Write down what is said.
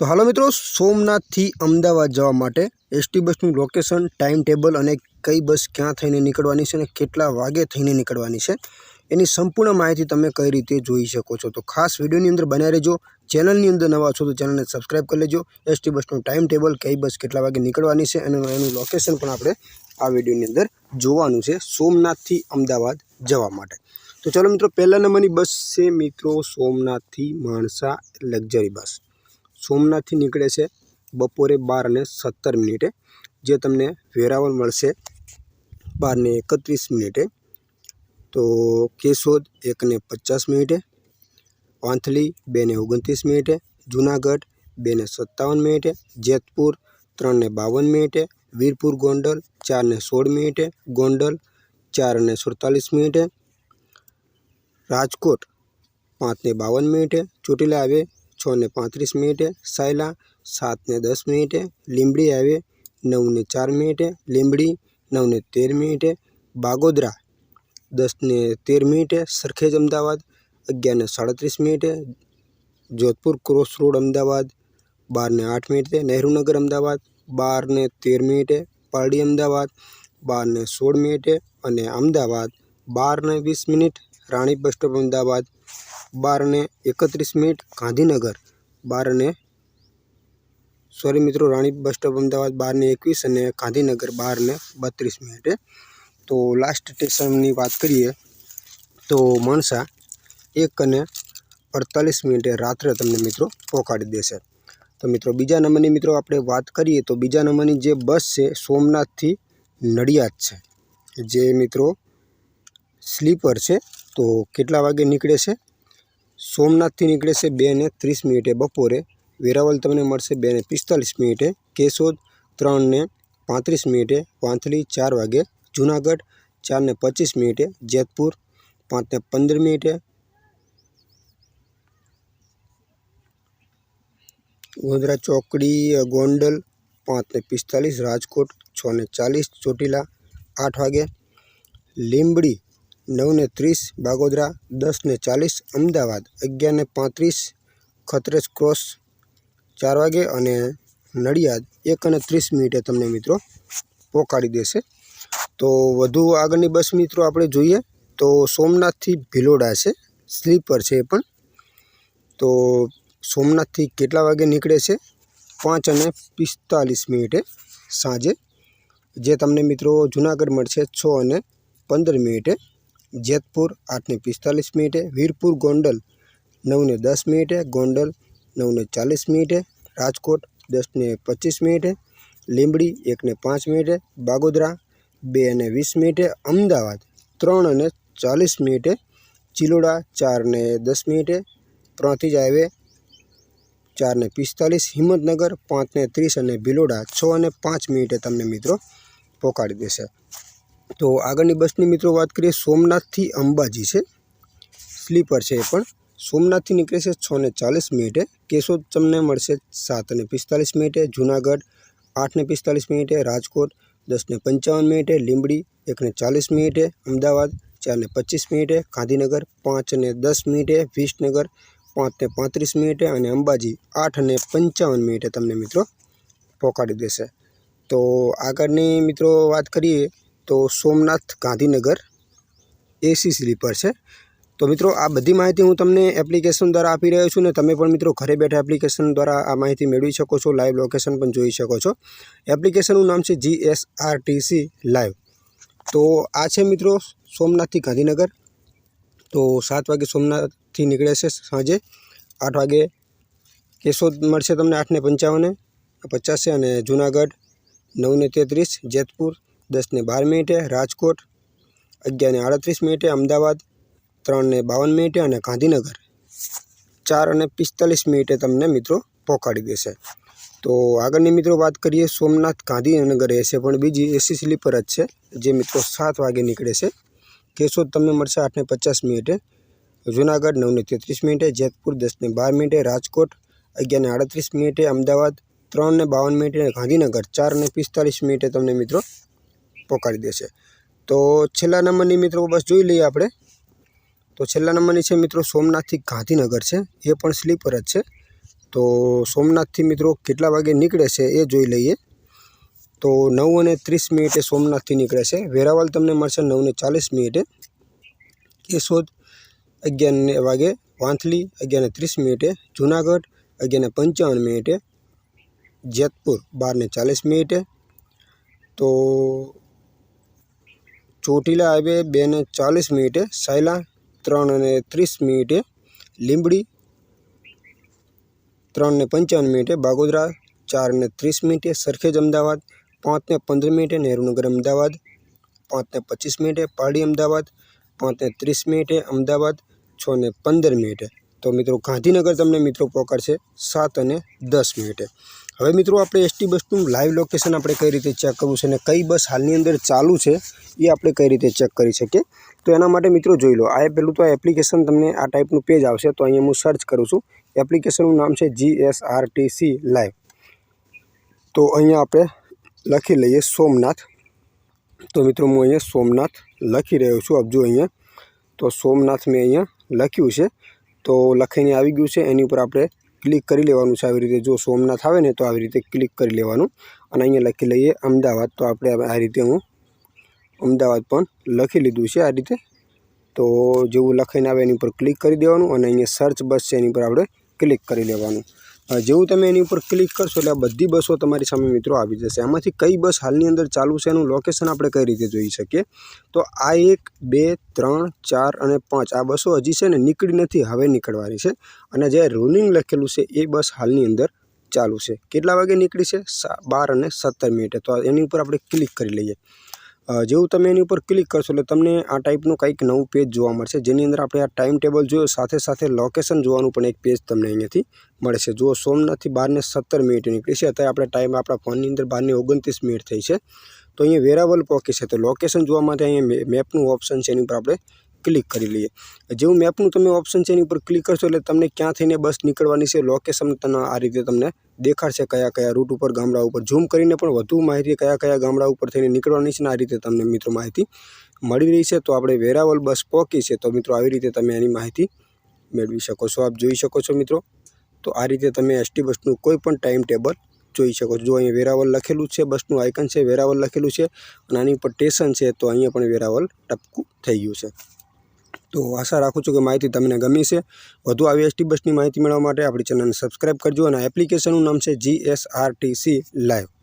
તો હાલો મિત્રો, સોમનાથથી અમદાવાદ જવા માટે એસટી બસનું લોકેશન ટાઈમ ટેબલ અને કઈ બસ ક્યાં થઈને નીકળવાની છે અને કેટલા વાગે થઈને નીકળવાની છે, એની સંપૂર્ણ માહિતી તમે કઈ રીતે જોઈ શકો છો. તો ખાસ વિડીયોની અંદર બનાવી રહેજો. ચેનલની અંદર નવા છો તો ચેનલને સબસ્ક્રાઈબ કરી લેજો. એસટી બસનું ટાઈમ ટેબલ કઈ બસ કેટલા વાગે નીકળવાની છે અને એનું લોકેશન પણ આપણે આ વિડીયોની અંદર જોવાનું છે, સોમનાથથી અમદાવાદ જવા માટે. તો ચાલો મિત્રો, પહેલા નંબરની બસ છે મિત્રો, સોમનાથથી માણસા લક્ઝરી બસ. સોમનાથથી નીકળે છે બપોરે બાર અને સત્તર મિનિટે, જે તમને વેરાવળ મળશે બારને એકત્રીસ મિનિટે. તો કેશોદ એકને પચાસ મિનિટે, વાંથલી બેને ઓગણત્રીસ મિનિટે, જુનાગઢ બેને સત્તાવન મિનિટે, જેતપુર ત્રણને બાવન મિનિટે, વીરપુર ગોંડલ ચારને સોળ મિનિટે, ગોંડલ ચારને સુડતાલીસ મિનિટે, રાજકોટ પાંચને બાવન મિનિટે, ચોટીલા આવે છને પાંત્રીસ મિનિટે સાયલા, સાતને દસ મિનિટે લીંબડી આવે, નવને ચાર મિનિટે લીંબડી, નવને તેર મિનિટે બાગોદરા, દસને તેર મિનિટે સરખેજ અમદાવાદ, અગિયારને સાડત્રીસ મિનિટે જોધપુર ક્રોસ રોડ અમદાવાદ, બારને આઠ મિનિટે નહેરુનગર અમદાવાદ, બારને તેર મિનિટે પારડી અમદાવાદ, બારને સોળ મિનિટે અને અમદાવાદ, બારને વીસ minute Rani bus stop Ahmedabad બારને એકત્રીસ મિનિટ ગાંધીનગર, બારને સોરી મિત્રો રાણી બસ સ્ટોપ અમદાવાદ બારને એકવીસ અને ગાંધીનગર બારને બત્રીસ મિનિટે. તો લાસ્ટ સ્ટેશનની વાત કરીએ તો મણસા એક અને અડતાલીસ મિનિટે રાત્રે તમને મિત્રો પહોંચાડી દેશે. તો મિત્રો બીજા નંબરની મિત્રો આપણે વાત કરીએ તો બીજા નંબરની જે બસ છે સોમનાથથી નડિયાદ છે. જે મિત્રો સ્લીપર છે તો કેટલા વાગે નીકળે છે? સોમનાથથી નીકળે છે બે ને ત્રીસ મિનિટે બપોરે. વેરાવળ તમને મળશે બે ને પિસ્તાલીસ મિનિટે. કેશોદ ત્રણ ને પાંત્રીસ મિનિટે. વાંથલી ચાર વાગે. જુનાગઢ ચાર ને પચીસ મિનિટે. જેતપુર પાંચ ને પંદર મિનિટે. ગોધરા ચોકડી ગોંડલ પાંચ ને પિસ્તાલીસ. રાજકોટ છ ને ચાલીસ. ચોટીલા આઠ વાગે. લીંબડી નવ ને ત્રીસ, બાગોદરા દસને ચાલીસ, અમદાવાદ અગિયારને પાંત્રીસ ખત્રેજ ક્રોસ ચાર વાગે અને નડિયાદ એક અને ત્રીસ મિનિટે તમને મિત્રો પહોંચાડી દેશે. તો વધુ આગળની બસ મિત્રો આપણે જોઈએ તો સોમનાથથી ભિલોડા છે, સ્લીપર છે એ પણ. તો સોમનાથથી કેટલા વાગે નીકળે છે? પાંચ અને પિસ્તાલીસ મિનિટે સાંજે. જે તમને મિત્રો જુનાગઢ મળશે છ અને પંદર મિનિટે. જેતપુર આઠને પિસ્તાલીસ મિનિટે, વીરપુર ગોંડલ નવને દસ મિનિટે, ગોંડલ નવને ચાલીસ મિનિટે, રાજકોટ દસને પચીસ મિનિટે, લીંબડી એકને પાંચ મિનિટે, બાગોદરા બે અને વીસ મિનિટે, અમદાવાદ ત્રણ અને ચાલીસ મિનિટે, ચિલોડા ચારને દસ મિનિટે પ્રાંતિજ હાઈવે ચારને પિસ્તાલીસ, હિંમતનગર પાંચને ત્રીસ અને ભિલોડા છ અને પાંચ મિનિટે તમને મિત્રો પહોંચાડી દેશે. તો આગળની બસની મિત્રો વાત કરીએ, સોમનાથથી અંબાજી છે. સ્લીપર છે એ પણ. સોમનાથથી નીકળે છે છ ને ચાલીસ મિનિટે. કેશોદ તમને મળશે સાત અને પિસ્તાલીસ મિનિટે. જુનાગઢ આઠને પિસ્તાલીસ મિનિટે. રાજકોટ દસને પંચાવન મિનિટે. લીંબડી એકને ચાલીસ મિનિટે. અમદાવાદ ચારને પચીસ મિનિટે. ગાંધીનગર પાંચ ને દસ મિનિટે. વિસનગર પાંચને પાંત્રીસ મિનિટે. અને અંબાજી આઠ અને પંચાવન મિનિટે તમને મિત્રો પહોંચાડી દેશે. તો આગળની મિત્રો વાત કરીએ તો સોમનાથ ગાંધીનગર એસી સ્લીપર છે. તો મિત્રો આ બધી માહિતી હું તમને એપ્લિકેશન દ્વારા આપી રહ્યો છું ને તમે પણ મિત્રો ઘરે બેઠા એપ્લિકેશન દ્વારા આ માહિતી મેળવી શકો છો લાઈવ લોકેશન પણ જોઈ શકો છો. એપ્લિકેશનનું નામ છે G S R T live તો આ છે મિત્રો સોમનાથથી ગાંધીનગર. તો સાત વાગે સોમનાથથી નીકળે છે સાંજે. આઠ વાગે કેશોદ મળશે તમને આઠને પંચાવને, પચાસ અને જુનાગઢ નવને તેત્રીસ, જેતપુર દસને બાર મિનિટે રાજકોટ, અગિયારને આડત્રીસ મિનિટે અમદાવાદ, ત્રણને બાવન મિનિટે અને ગાંધીનગર. ચાર અને પિસ્તાલીસ મિનિટે તમને મિત્રો પહોંચાડી દેશે. તો આગળની મિત્રો વાત કરીએ, સોમનાથ ગાંધીનગર રહેશે પણ બીજી એસી સ્લીપર જ છે, જે મિત્રો સાત વાગે નીકળે છે. કેશોદ તમને મળશે આઠને પચાસ મિનિટે, જુનાગઢ નવને તેત્રીસ મિનિટે, જેતપુર દસને બાર મિનિટે, રાજકોટ અગિયારને આડત્રીસ મિનિટે, અમદાવાદ ત્રણને બાવન મિનિટે ગાંધીનગર ગાંધીનગર ચારને પિસ્તાલીસ મિનિટે તમને મિત્રો પહોંચાડી દેશે. તો છેલ્લા નંબરની મિત્રો બસ જોઈ લઈએ આપણે. તો છેલ્લા નંબરની છે મિત્રો સોમનાથથી ગાંધીનગર છે. એ પણ સ્લીપર જ છે. તો સોમનાથથી મિત્રો કેટલા વાગે નીકળે છે એ જોઈ લઈએ. તો નવ અને ત્રીસ મિનિટે સોમનાથથી નીકળે છે. વેરાવળ તમને મળશે નવને ચાલીસ મિનિટે. કેશોદ અગિયાર વાગે. વાંથલી અગિયારને ત્રીસ મિનિટે. જુનાગઢ અગિયારને પંચાવન મિનિટે. જેતપુર બારને ચાલીસ મિનિટે. તો ચોટીલા આવે બેને ચાલીસ મિનિટે, સાયલા ત્રણ અને ત્રીસ મિનિટે, લીંબડી ત્રણને પંચાવન મિનિટે, બાગોદરા ચારને ત્રીસ મિનિટે, સરખેજ અમદાવાદ પાંચને પંદર મિનિટે, નહેરુનગર અમદાવાદ પાંચને પચીસ મિનિટે, પારડી અમદાવાદ પાંચને ત્રીસ મિનિટે, અમદાવાદ, છ ને પંદર મિનિટે. તો મિત્રો ગાંધીનગર તમને મિત્રો પકડશે સાત અને દસ મિનિટે. હવે મિત્રો આપણે એસટી બસનું લાઈવ લોકેશન આપણે કઈ રીતે ચેક કરવું છે અને કઈ બસ હાલની અંદર ચાલુ છે, એ આપણે કઈ રીતે ચેક કરી શકીએ? તો એના માટે મિત્રો જોઈ લો, આ પહેલું તો એપ્લિકેશન તમને આ ટાઈપનું પેજ આવશે, તો અહીંયા હું સર્ચ કરું છું. એપ્લિકેશનનું નામ છે જીએસઆરટીસી લાઈવ તો અહીંયા આપણે લખી લઈએ સોમનાથ. તો મિત્રો હું અહીંયા સોમનાથ લખી રહ્યો છું. આપજો અહીંયા. તો સોમનાથ મેં અહીંયા લખ્યું છે. તો લખીને આવી ગયું છે. એની ઉપર આપણે ક્લિક કરી લેવાનું છે. આવી રીતે જો સોમનાથ આવે ને તો આવી રીતે ક્લિક કરી લેવાનું. અને અહીંયા લખી લઈએ અમદાવાદ. તો આપણે આ રીતે હું અમદાવાદ પણ લખી લીધું છે આ રીતે. તો જેવું લખાઈને આવે એની ઉપર ક્લિક કરી દેવાનું અને અહીંયા સર્ચ બસ છે એની ઉપર આપણે ક્લિક કરી લેવાનું. જેવું તમે એની ઉપર ક્લિક કરશો એટલે આ બધી બસો તમારી સામે મિત્રો આવી જશે. આમાંથી કઈ બસ હાલની અંદર ચાલુ છે એનું લોકેશન આપણે કઈ રીતે જોઈ શકીએ? તો આ એક, બે, ત્રણ, ચાર અને પાંચ આ બસો હજી છે ને નીકળી નથી, હવે નીકળવાની છે. અને જે રોલિંગ લખેલું છે એ બસ હાલની અંદર ચાલુ છે. કેટલા વાગે નીકળી છે? બાર અને સત્તર મિનિટે. તો એની ઉપર આપણે ક્લિક કરી લઈએ. જેવું તમે એની ઉપર ક્લિક કરશો એટલે તમને આ ટાઈપનું કંઈક નવું પેજ જોવા મળશે. જેની અંદર આપણે આ ટાઈમ ટેબલ જોયો, સાથે સાથે લોકેશન જોવાનું પણ એક પેજ તમને અહીંયાથી મળશે. જુઓ, સોમનાથથી બારને સત્તર મિનિટ નીકળી છે. અત્યારે આપણે ટાઈમ આપણા ફોનની અંદર બારને ઓગણત્રીસ મિનિટ થઈ છે. તો અહીંયા વેરાવલ પોકી છે. તો લોકેશન જોવા માટે અહીંયા મેપનું ઓપ્શન છે. એની ઉપર આપણે ક્લિક કરી લઈએ. જેવું મેપનું તમે ઓપ્શન છે એની ઉપર ક્લિક કરશો એટલે તમને ક્યાં થઈને બસ નીકળવાની છે લોકેશન તમને આ રીતે તમને દેખાડશે કયા કયા રૂટ ઉપર, ગામડા ઉપર. ઝૂમ કરીને પણ વધુ માહિતી કયા કયા ગામડા ઉપર થઈને નીકળવાની છે ને આ રીતે તમને મિત્રો માહિતી મળી રહી છે. તો આપણે વેરાવલ બસ પહોંચી છે. તો મિત્રો આવી રીતે તમે એની માહિતી મેળવી શકો છો. આપ જોઈ શકો છો મિત્રો. તો આ રીતે તમે એસટી બસનું કોઈ પણ ટાઈમ ટેબલ જોઈ શકો છો. જો અહીંયા વેરાવલ લખેલું છે બસનું આઇકન છે વેરાવલ લખેલું છે અને આની ઉપર સ્ટેશન છે, તો અહીંયા પણ વેરાવલ ટપકું થઈ ગયું છે. તો આશા રાખું છું કે માહિતી તમને ગમી છે. વધુ આવી એસટી બસની માહિતી મેળવવા માટે આપણી ચેનલને સબસ્ક્રાઈબ કરજો અને એપ્લિકેશનનું નામ છે જીએસઆરટીસી લાઈવ